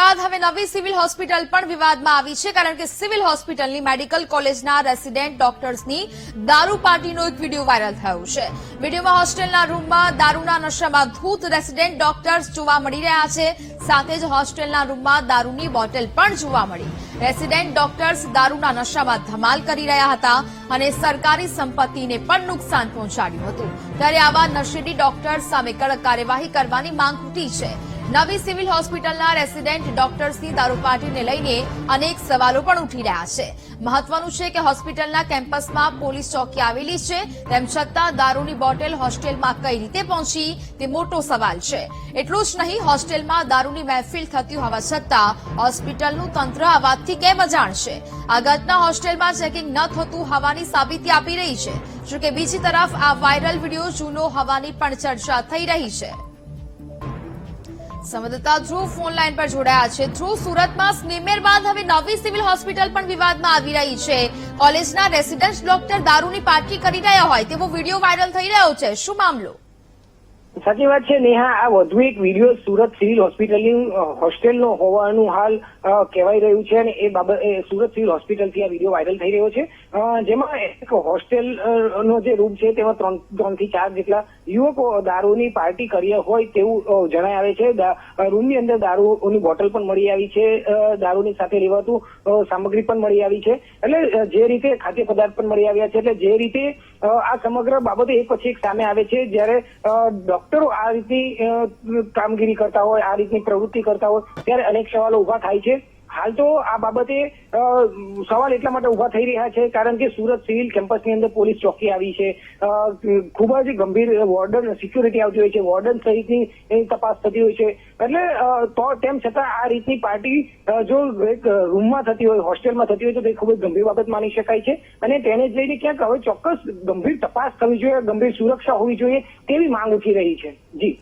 બાદ હવે નવી સિવિલ હોસ્પિટલ પણ વિવાદમાં આવી છે, કારણ કે સિવિલ હોસ્પિટલની મેડિકલ કોલેજના રેસિડેન્ટ ડોક્ટર્સની દારૂ પાર્ટીનો એક વીડિયો વાયરલ થયો છે. વિડીયોમાં હોસ્ટેલના રૂમમાં દારૂના નશામાં ધૂત રેસિડેન્ટ ડોક્ટર્સ જોવા મળી રહ્યા છે, સાથે જ હોસ્ટેલના રૂમમાં દારૂની બોટલ પણ જોવા મળી. રેસિડેન્ટ ડોક્ટર્સ દારૂના નશામાં ધમાલ કરી રહ્યા હતા અને સરકારી સંપત્તિને પણ નુકસાન પહોંચાડ્યું હતું. ત્યારે આવા નશેડી ડોક્ટર્સ સામે કડક કાર્યવાહી કરવાની માંગ ઉઠી છે. નવી સિવિલ હોસ્પિટલના રેસિડેન્ટ ડોક્ટર્સની દારૂપાટીને લઈને અનેક સવાલો પણ ઉઠી રહ્યા છે. મહત્વનું છે કે હોસ્પિટલના કેમ્પસમાં પોલીસ ચોકી આવેલી છે. તેમ છતાં દારૂની બોટલ હોસ્ટેલમાં કઈ રીતે પહોંચી તે મોટો સવાલ છે. એટલું જ નહીં, હોસ્ટેલમાં દારૂની મહેફિલ થતી હોવા છતાં હોસ્પિટલનું તંત્ર આ વાતથી કેમ અજાણ છે? આ ઘટના હોસ્ટેલમાં ચેકિંગ ન થતું હોવાની સાબિતી આપી રહી છે. જોકે બીજી તરફ આ વાયરલ વીડિયો જૂનો હોવાની પણ ચર્ચા થઈ રહી છે. સંવાદદાતા ધ્રુવ ફોન લાઈન પર જોડાયા છે. ધ્રુવ, સુરતમાં સ્નેમેર બાદ હવે નવી સિવિલ હોસ્પિટલ પણ વિવાદમાં આવી રહી છે. કોલેજના રેસિડેન્ટ ડોક્ટર દારૂની પાર્ટી કરી રહ્યા હોય તેવો વીડિયો વાયરલ થઈ રહ્યો છે. શું મામલો? સાચી વાત છે, નેહા. આ વધુ એક વીડિયો સુરત સિવિલ હોસ્પિટલની હોસ્ટેલનો હોવાનું હાલ કહેવાઈ રહ્યું છે અને એ બાબત સુરત સિવિલ હોસ્પિટલથી આ વીડિયો વાયરલ થઈ રહ્યો છે. જેમાં એક હોસ્ટેલ નો જે રૂમ છે તેમાં ત્રણ ત્રણથી ચાર જેટલા યુવકો દારૂની પાર્ટી કરી હોય તેવું જણાય આવે છે. રૂમની અંદર દારૂની બોટલ પણ મળી આવી છે દારૂની સાથે લેવાતું સામગ્રી પણ મળી આવી છે. એટલે જે રીતે ખાદ્ય પદાર્થ પણ મળી આવ્યા છે, એટલે જે રીતે આ સમગ્ર બાબતો એક પછી એક સામે આવે છે. જ્યારે ડોક્ટરો આ રીતની કામગીરી કરતા હોય, આ રીતની પ્રવૃત્તિ કરતા હોય, ત્યારે અનેક સવાલો ઊભા થાય છે. હાલ તો આ બાબતે સવાલ એટલા માટે ઊભા થઈ રહ્યા છે, કારણ કે સુરત સિવિલ કેમ્પસની અંદર પોલીસ ચોકી આવી છે. ખૂબ જ ગંભીર વોર્ડન સિક્યુરિટી આવતી હોય છે, વોર્ડન સહિતની એની તપાસ થતી હોય છે. એટલે તો તેમ છતાં આ રીતની પાર્ટી જો એક રૂમમાં થતી હોય, હોસ્ટેલમાં થતી હોય તો તે ખૂબ જ ગંભીર બાબત માની શકાય છે. અને તેને જ લઈને ક્યાંક હવે ચોક્કસ ગંભીર તપાસ થવી જોઈએ, ગંભીર સુરક્ષા હોવી જોઈએ તેવી માંગ ઉઠી રહી છે. જી.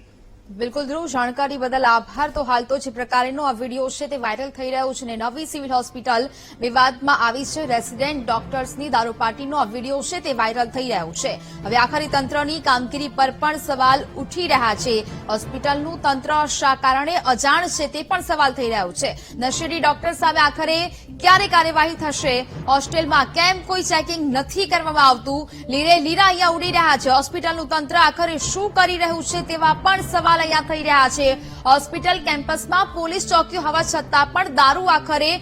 બિલકુલ ધ્રુવ, જાણકારી બદલ આભાર. તો હાલ તો જે પ્રકારનો આ વીડિયો છે તે વાયરલ થઈ રહ્યો છે અને નવી સિવિલ હોસ્પિટલ વિવાદમાં આવી છે. રેસિડેન્ટ ડોક્ટર્સની દારૂ પાર્ટીનો આ વીડિયો છે તે વાયરલ થઈ રહ્યો છે. હવે આખરી તંત્રની કામગીરી પર પણ સવાલ ઉઠી રહ્યા છે. હોસ્પિટલનું તંત્ર શા કારણે અજાણ છે તે પણ સવાલ થઈ રહ્યો છે. નશેડી ડોક્ટર સામે આખરે ક્યારે કાર્યવાહી થશે? હોસ્ટેલમાં કેમ કોઈ ચેકિંગ નથી કરવામાં આવતું? લીરે લીરા અહીંયા ઉડી રહ્યા છે. હોસ્પિટલનું તંત્ર આખરે શું કરી રહ્યું છે તેવા પણ સવાલ અહીંયા થઈ રહ્યા છે. હોસ્પિટલ કેમ્પસમાં પોલીસ ચોકીઓ હોવા છતાં પણ દારૂ આખરે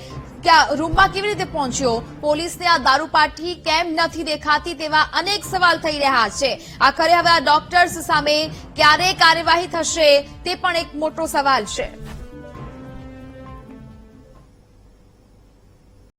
રૂમમાં કેવી રીતે પહોંચ્યો? પોલીસને આ દારૂ પાઠી કેમ નથી દેખાતી તેવા અનેક સવાલ થઈ રહ્યા છે. આખરે હવે આ ડોક્ટર્સ સામે ક્યારે કાર્યવાહી થશે તે પણ એક મોટો સવાલ છે.